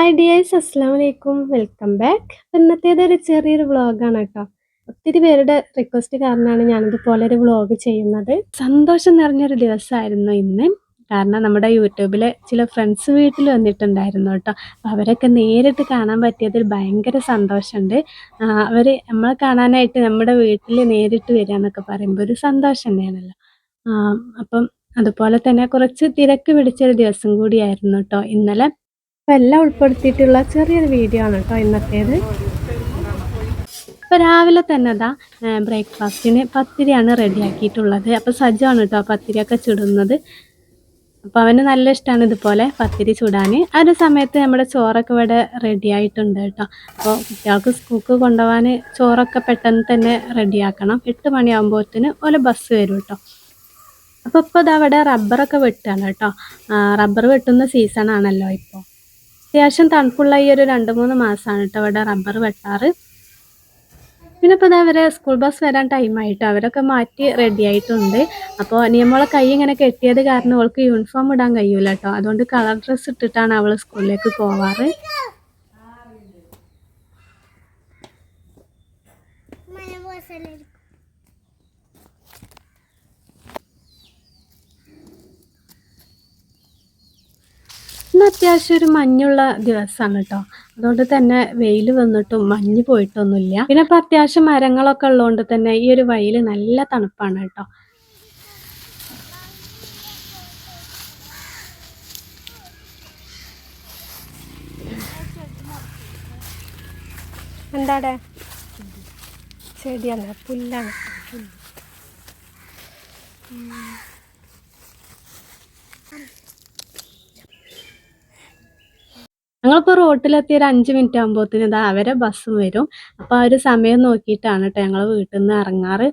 Hi dears അസ്സാം വലൈക്കും welcome back ഇന്നത്തേത് ഒരു ചെറിയൊരു വ്ളോഗാണ് കേട്ടോ ഒത്തിരി പേരുടെ റിക്വസ്റ്റ് കാരണമാണ് ഞാനിതുപോലെ ഒരു വ്ളോഗ് ചെയ്യുന്നത്. സന്തോഷം നിറഞ്ഞൊരു ദിവസമായിരുന്നു ഇന്ന്. കാരണം നമ്മുടെ യൂട്യൂബിലെ ചില ഫ്രണ്ട്സ് വീട്ടിൽ വന്നിട്ടുണ്ടായിരുന്നു കേട്ടോ അവരൊക്കെ നേരിട്ട് കാണാൻ പറ്റിയതിൽ ഭയങ്കര സന്തോഷമുണ്ട്. അവർ നമ്മളെ കാണാനായിട്ട് നമ്മുടെ വീട്ടിൽ നേരിട്ട് വരിക എന്നൊക്കെ പറയുമ്പോൾ ഒരു സന്തോഷം തന്നെയാണല്ലോ. അപ്പം അതുപോലെ തന്നെ കുറച്ച് തിരക്ക് പിടിച്ചൊരു ദിവസം കൂടിയായിരുന്നു കേട്ടോ ഇന്നലെ അപ്പം എല്ലാം ഉൾപ്പെടുത്തിയിട്ടുള്ള ചെറിയൊരു വീഡിയോ ആണ് കേട്ടോ ഇന്നത്തേത്. അപ്പോൾ രാവിലെ തന്നെ അതാ ബ്രേക്ക്ഫാസ്റ്റിന് പത്തിരിയാണ് റെഡിയാക്കിയിട്ടുള്ളത് അപ്പോൾ സജ്ജമാണ് കേട്ടോ പത്തിരിയൊക്കെ ചുടുന്നത്. അപ്പോൾ അവന് നല്ല ഇഷ്ടമാണ് ഇതുപോലെ പത്തിരി ചുടാൻ ആ ഒരു സമയത്ത് നമ്മുടെ ചോറൊക്കെ ഇവിടെ റെഡി ആയിട്ടുണ്ട് കേട്ടോ. അപ്പോൾ കുട്ടികൾക്ക് സ്കൂക്ക് കൊണ്ടുപോകാൻ ചോറൊക്കെ പെട്ടെന്ന് തന്നെ റെഡിയാക്കണം എട്ട് മണിയാകുമ്പോഴത്തേന് ഓലെ ബസ് വരും കേട്ടോ. അപ്പോൾ ഇപ്പോൾ ഇതവിടെ റബ്ബറൊക്കെ വെട്ടുകയാണ് കേട്ടോ. റബ്ബർ വെട്ടുന്ന സീസണാണല്ലോ ഇപ്പോൾ അത്യാവശ്യം തണുപ്പുള്ള ഈ ഒരു രണ്ട് മൂന്ന് മാസമാണ് കേട്ടോ ഇവിടെ റബ്ബർ വെട്ടാറ്. പിന്നെ ഇപ്പോൾ അവരെ സ്കൂൾ ബസ് വരാൻ ടൈമായിട്ട് അവരൊക്കെ മാറ്റി റെഡി ആയിട്ടുണ്ട്. അപ്പോൾ നിയമോളെ കൈ ഇങ്ങനെ കെട്ടിയത് കാരണം അവൾക്ക് യൂണിഫോം ഇടാൻ കഴിയൂല കേട്ടോ അതുകൊണ്ട് കളർ ഡ്രസ്സ് ഇട്ടിട്ടാണ് അവൾ സ്കൂളിലേക്ക് പോവാറ് ഇന്ന് അത്യാവശ്യം ഒരു മഞ്ഞുള്ള ദിവസമാണ് കേട്ടോ. അതുകൊണ്ട് തന്നെ വെയിൽ വന്നിട്ടും മഞ്ഞ് പോയിട്ടൊന്നുമില്ല. പിന്നെ ഇപ്പം അത്യാവശ്യം മരങ്ങളൊക്കെ ഉള്ളതുകൊണ്ട് തന്നെ ഈ ഒരു വയൽ നല്ല തണുപ്പാണ് കേട്ടോ. എന്താടെ? ചെടിയല്ല പുല്ലാണ്. ഞങ്ങളിപ്പോൾ റോട്ടിലെത്തിയ ഒരു അഞ്ച് മിനിറ്റ് ആകുമ്പോഴത്തേന് ഇതാ അവരെ ബസ്സും വരും. അപ്പോൾ ആ ഒരു സമയം നോക്കിയിട്ടാണ് കേട്ടോ ഞങ്ങൾ വീട്ടിൽ നിന്ന് ഇറങ്ങാറ്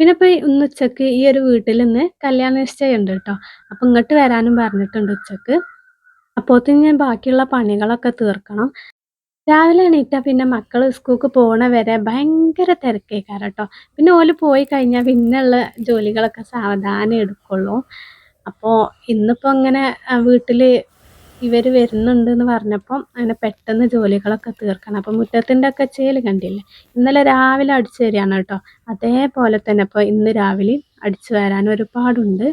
പിന്നെ ഇപ്പോൾ ഇന്ന് ഉച്ചയ്ക്ക് ഈ ഒരു വീട്ടിൽ നിന്ന് കല്യാണ നിശ്ചയമുണ്ട് കേട്ടോ അപ്പോൾ ഇങ്ങോട്ട് വരാനും പറഞ്ഞിട്ടുണ്ട് ഉച്ചയ്ക്ക്. അപ്പോഴത്തേന് ഞാൻ ബാക്കിയുള്ള പണികളൊക്കെ തീർക്കണം. രാവിലെ എണീറ്റാ പിന്നെ മക്കൾ സ്കൂൾക്ക് പോണ വരെ ഭയങ്കര തിരക്കേക്കാരം കേട്ടോ പിന്നെ ഓൽ പോയി കഴിഞ്ഞാൽ പിന്നെയുള്ള ജോലികളൊക്കെ സാവധാനം എടുക്കുള്ളൂ. അപ്പോൾ ഇന്നിപ്പോൾ ഇങ്ങനെ വീട്ടിൽ ഇവർ വരുന്നുണ്ട് എന്ന് പറഞ്ഞപ്പം അങ്ങനെ പെട്ടെന്ന് ജോലികളൊക്കെ തീർക്കണം. അപ്പം മുറ്റത്തിന്റെ ഒക്കെ ചേൽ കണ്ടില്ലേ? ഇന്നലെ രാവിലെ അടിച്ചു വരികയാണ് കേട്ടോ. അതേപോലെ തന്നെ ഇപ്പോൾ ഇന്ന് രാവിലെ അടിച്ചു വരാൻ ഒരുപാടുണ്ട്.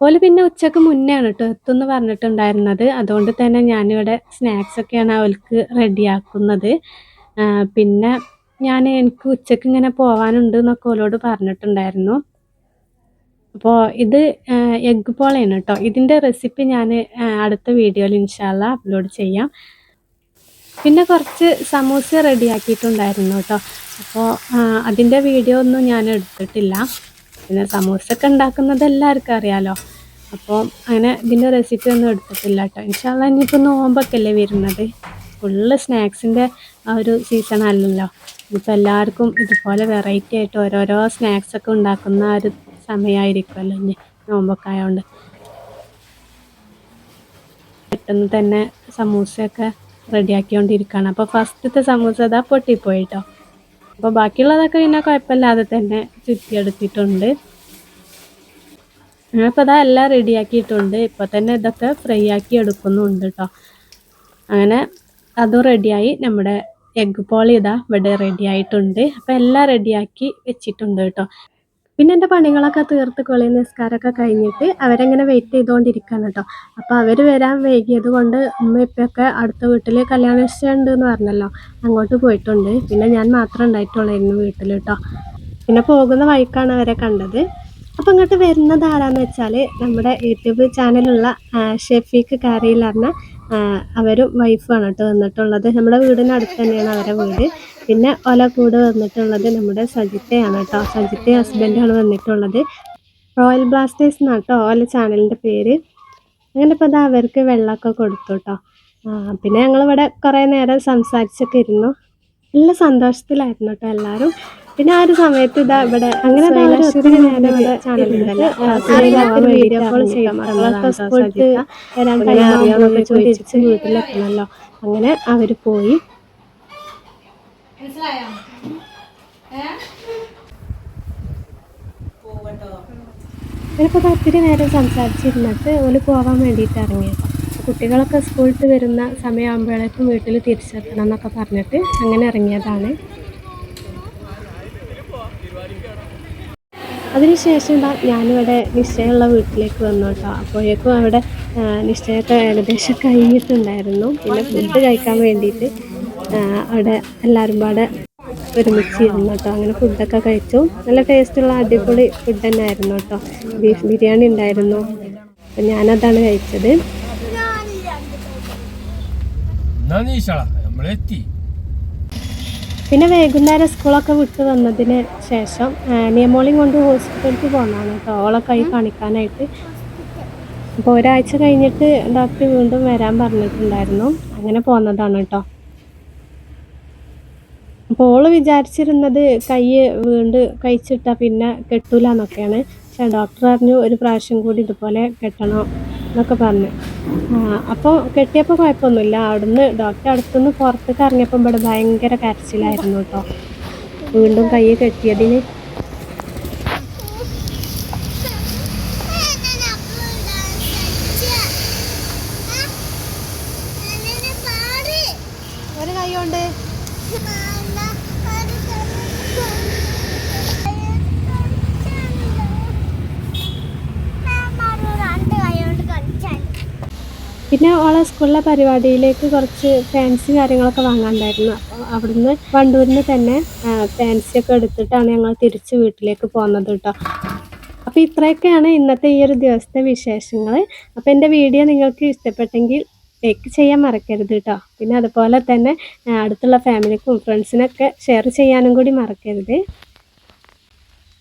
ഓൽ പിന്നെ ഉച്ചയ്ക്ക് മുന്നേ ആണ് കേട്ടോ എത്തുമെന്ന് പറഞ്ഞിട്ടുണ്ടായിരുന്നത്. അതുകൊണ്ട് തന്നെ ഞാനിവിടെ സ്നാക്സൊക്കെയാണ് അവൾക്ക് റെഡിയാക്കുന്നത് പിന്നെ ഞാൻ എനിക്ക് ഉച്ചയ്ക്ക് ഇങ്ങനെ പോകാനുണ്ട് എന്നൊക്കെ ഓലോട് പറഞ്ഞിട്ടുണ്ടായിരുന്നു. അപ്പോൾ ഇത് എഗ്ഗ് പോളയാണ് കേട്ടോ. ഇതിന്റെ റെസിപ്പി ഞാൻ അടുത്ത വീഡിയോയിൽ ഇൻഷാല്ല അപ്ലോഡ് ചെയ്യാം. പിന്നെ കുറച്ച് സമൂസ റെഡിയാക്കിയിട്ടുണ്ടായിരുന്നു കേട്ടോ. അപ്പോൾ അതിന്റെ വീഡിയോ ഒന്നും ഞാൻ എടുത്തിട്ടില്ല. പിന്നെ സമൂസ ഒക്കെ ഉണ്ടാക്കുന്നത് എല്ലാവർക്കും അറിയാലോ. അപ്പോൾ അങ്ങനെ ഇതിന്റെ റെസിപ്പി ഒന്നും എടുത്തിട്ടില്ല കേട്ടോ. ഇൻഷാല്ല ഇനിയിപ്പോൾ നോമ്പൊക്കെ അല്ലേ വരുന്നത്. ഫുള്ള് സ്നാക്സിന്റെ ആ ഒരു സീസൺ അല്ലല്ലോ. ഇപ്പോൾ എല്ലാവർക്കും ഇതുപോലെ വെറൈറ്റി ആയിട്ട് ഓരോരോ സ്നാക്സൊക്കെ ഉണ്ടാക്കുന്ന ആ ഒരു സമയമായിരിക്കുമല്ലോ ഇനി നോമ്പൊക്കെ ആയതുകൊണ്ട് പെട്ടെന്ന് തന്നെ സമൂസയൊക്കെ റെഡിയാക്കിക്കൊണ്ടിരിക്കുകയാണ്. അപ്പോൾ ഫസ്റ്റത്തെ സമൂസ അതാ പൊട്ടിപ്പോയി കേട്ടോ അപ്പോൾ ബാക്കിയുള്ളതൊക്കെ പിന്നെ കുഴപ്പമില്ലാതെ തന്നെ ചുറ്റിയെടുത്തിട്ടുണ്ട്. ഞാനിപ്പോൾ അതാ എല്ലാം റെഡിയാക്കിയിട്ടുണ്ട്. ഇപ്പോൾ തന്നെ ഇതൊക്കെ ഫ്രൈ ആക്കി എടുക്കുന്നുണ്ട് കേട്ടോ അങ്ങനെ അതും റെഡിയായി. നമ്മുടെ എഗ്ഗ് പോളി ഇതാ ഇവിടെ റെഡി ആയിട്ടുണ്ട് അപ്പോൾ എല്ലാം റെഡിയാക്കി വെച്ചിട്ടുണ്ട് കേട്ടോ പിന്നെ എന്റെ പണികളൊക്കെ തീർത്ത് കുളി നിസ്കാരമൊക്കെ കഴിഞ്ഞിട്ട് അവരങ്ങനെ വെയിറ്റ് ചെയ്തുകൊണ്ടിരിക്കുകയാണ് കേട്ടോ അപ്പോൾ അവർ വരാൻ വൈകിയത് കൊണ്ട് ഉമ്മ ഇപ്പൊക്കെ അടുത്ത വീട്ടിൽ കല്യാണ ഉണ്ട് എന്ന് പറഞ്ഞല്ലോ. അങ്ങോട്ട് പോയിട്ടുണ്ട്. പിന്നെ ഞാൻ മാത്രം ഉണ്ടായിട്ടുള്ളായിരുന്നു വീട്ടിൽ കേട്ടോ പിന്നെ പോകുന്ന വഴിക്കാണ് അവരെ കണ്ടത്. അപ്പോൾ ഇങ്ങോട്ട് വരുന്നത് ആരാന്ന് വെച്ചാൽ നമ്മുടെ യൂട്യൂബ് ചാനലുള്ള ഷെഫീക്ക് കാരയിൽ പറഞ്ഞ അവരും വൈഫാണ് കേട്ടോ വന്നിട്ടുള്ളത്. നമ്മുടെ വീടിനടുത്ത് തന്നെയാണ് അവരെ വീട്. പിന്നെ ഒല കൂടെ വന്നിട്ടുള്ളത് നമ്മുടെ സജിത്തയാണ് കേട്ടോ. സജിത്തെ ഹസ്ബൻഡാണ് വന്നിട്ടുള്ളത്. റോയൽ ബ്ലാസ്റ്റേഴ്സ് എന്നാണ് കേട്ടോ ഓല ചാനലിന്റെ പേര്. അങ്ങനെ ഇപ്പോൾ അത് അവർക്ക് വെള്ളമൊക്കെ കൊടുത്തു കേട്ടോ. പിന്നെ ഞങ്ങളിവിടെ കുറേ നേരം സംസാരിച്ചൊക്കെ ഇരുന്നു. നല്ല സന്തോഷത്തിലായിരുന്നു കേട്ടോ എല്ലാവരും. പിന്നെ ആ ഒരു സമയത്ത് ഇതാ ഇവിടെ അങ്ങനെ വീഡിയോ കോൾ സ്കൂളിൽ വരാൻ കഴിയാമോ ചോദിച്ച്. വീട്ടിലെത്തണമല്ലോ അങ്ങനെ അവർ പോയി. ഞാനിപ്പോൾ ഒത്തിരി നേരം സംസാരിച്ചിരുന്നിട്ട് ഓൽ പോകാൻ വേണ്ടിയിട്ട് ഇറങ്ങി കുട്ടികളൊക്കെ സ്കൂളിട്ട് വരുന്ന സമയമാകുമ്പോഴേക്കും വീട്ടിൽ തിരിച്ചെത്തണം എന്നൊക്കെ പറഞ്ഞിട്ട് അങ്ങനെ ഇറങ്ങിയതാണ്. അതിനുശേഷം ഞാനിവിടെ നിശ്ചയമുള്ള വീട്ടിലേക്ക് വന്നു കേട്ടോ. അപ്പോഴേക്കും അവിടെ നിശ്ചയത്തെ നിശ്ചയമൊക്കെ ഏകദേശം കഴിഞ്ഞിട്ടുണ്ടായിരുന്നു. പിന്നെ ഫുഡ് കഴിക്കാൻ വേണ്ടിയിട്ട് അവിടെ എല്ലാവരും പാടെ ഒരുമിച്ച് ഇരുന്നു കേട്ടോ. അങ്ങനെ ഫുഡൊക്കെ കഴിച്ചു. നല്ല ടേസ്റ്റുള്ള അടിപൊളി ഫുഡ് തന്നെ ആയിരുന്നു കേട്ടോ. ബീഫ് ബിരിയാണി ഉണ്ടായിരുന്നു. അപ്പം ഞാനതാണ് കഴിച്ചത്. പിന്നെ വൈകുന്നേരം സ്കൂളൊക്കെ വിട്ട് വന്നതിന് ശേഷം നിയമോളിയും കൊണ്ട് ഹോസ്പിറ്റലിലേക്ക് പോകണമെന്ന് കേട്ടോ. ഓളെ കൈ കാണിക്കാനായിട്ട്. അപ്പോൾ ഒരാഴ്ച കഴിഞ്ഞിട്ട് ഡോക്ടർ വീണ്ടും വരാൻ പറഞ്ഞിട്ടുണ്ടായിരുന്നു. അങ്ങനെ പോന്നതാണ് കേട്ടോ. അപ്പോൾ വിചാരിച്ചിരുന്നത് കൈ വീണ്ട് കഴിച്ചിട്ടാൽ പിന്നെ കെട്ടൂല എന്നൊക്കെയാണ് പക്ഷേ ഡോക്ടർ പറഞ്ഞു ഒരു പ്രാവശ്യം കൂടി ഇതുപോലെ കെട്ടണോ എന്നൊക്കെ പറഞ്ഞു. അപ്പോൾ കെട്ടിയപ്പോൾ കുഴപ്പമൊന്നുമില്ല. അവിടുന്ന് ഡോക്ടർ അടുത്തുനിന്ന് പുറത്തേക്ക് ഇറങ്ങിയപ്പോൾ ഇവിടെ ഭയങ്കര കരച്ചിലായിരുന്നു കേട്ടോ. വീണ്ടും കൈ കെട്ടിയതിന്. ഒരു കൈ കൊണ്ട് പിന്നെ ഓളെ സ്കൂളിലെ പരിപാടിയിലേക്ക് കുറച്ച് ഫാൻസി കാര്യങ്ങളൊക്കെ വാങ്ങാണ്ടായിരുന്നു അപ്പോൾ അവിടുന്ന് വണ്ടൂരിന് തന്നെ ഫാൻസിയൊക്കെ എടുത്തിട്ടാണ് ഞങ്ങൾ തിരിച്ച് വീട്ടിലേക്ക് പോകുന്നത് കേട്ടോ അപ്പോൾ ഇത്രയൊക്കെയാണ് ഇന്നത്തെ ഈ ഒരു ദിവസത്തെ വിശേഷങ്ങൾ. അപ്പോൾ എന്റെ വീഡിയോ നിങ്ങൾക്ക് ഇഷ്ടപ്പെട്ടെങ്കിൽ ലൈക്ക് ചെയ്യാൻ മറക്കരുത് കേട്ടോ പിന്നെ അതുപോലെ തന്നെ അടുത്തുള്ള ഫാമിലിക്കും ഫ്രണ്ട്സിനൊക്കെ ഷെയർ ചെയ്യാനും കൂടി മറക്കരുത്.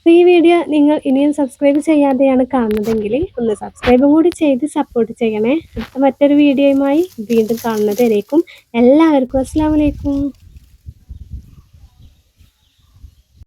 ഈ വീഡിയോ നിങ്ങൾ ഇനിയും സബ്സ്ക്രൈബ് ചെയ്യാതെയാണ് കാണുന്നതെങ്കിൽ ഒന്ന് സബ്സ്ക്രൈബും കൂടി ചെയ്ത് സപ്പോർട്ട് ചെയ്യണേ. അടുത്ത മറ്റൊരു വീഡിയോയുമായി വീണ്ടും കാണുന്നതായിരിക്കും എല്ലാവർക്കും അസ്സാം വലൈക്കും